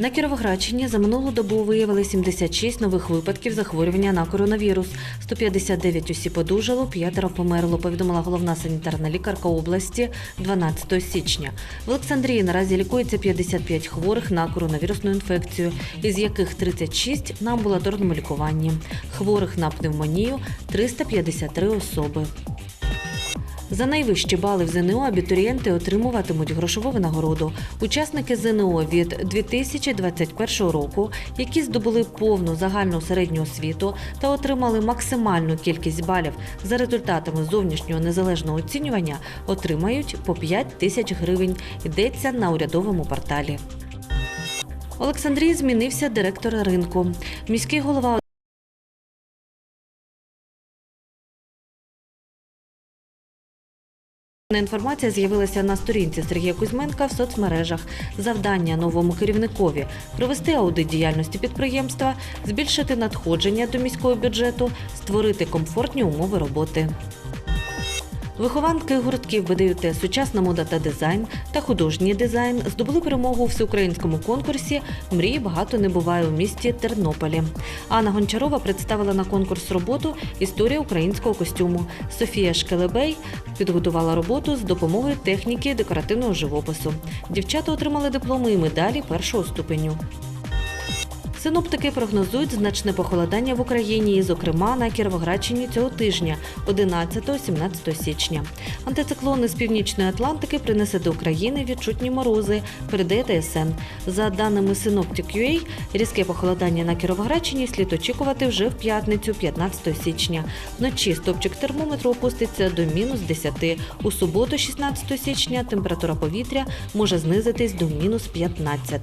На Кіровоградщині за минулу добу виявили 76 нових випадків захворювання на коронавірус. 159 осіб одужало, п'ятеро померло, повідомила головна санітарна лікарка області 12 січня. В Олександрії наразі лікується 55 хворих на коронавірусну інфекцію, із яких 36 на амбулаторному лікуванні. Хворих на пневмонію 353 особи. За найвищі бали в ЗНО абітурієнти отримуватимуть грошову винагороду. Учасники ЗНО від 2021 року, які здобули повну загальну середню освіту та отримали максимальну кількість балів за результатами зовнішнього незалежного оцінювання, отримають по 5 тисяч гривень. Йдеться на урядовому порталі. Олександрії змінився директор ринку. Міський голова Інформація з'явилася на сторінці Сергія Кузьменка в соцмережах. Завдання новому керівникові провести аудит діяльності підприємства, збільшити надходження до міського бюджету, створити комфортні умови роботи. Вихованки гуртків БДЮТ Сучасна мода та дизайн та художній дизайн здобули перемогу у всеукраїнському конкурсі Мрії багато не буває у місті Тернополі. Анна Гончарова представила на конкурс роботу Історія українського костюму. Софія Шкелебей підготувала роботу з допомогою техніки декоративного живопису. Дівчата отримали дипломи і медалі першого ступеню. Синоптики прогнозують значне похолодання в Україні, зокрема на Кіровоградщині цього тижня, 11-17 січня. Антициклони з північної Атлантики принесе до України відчутні морози, передає ТСН. За даними Synoptic.ua, різке похолодання на Кіровоградщині слід очікувати вже в п'ятницю, 15 січня. Вночі стопчик термометру опуститься до мінус 10. У суботу, 16 січня, температура повітря може знизитись до мінус 15.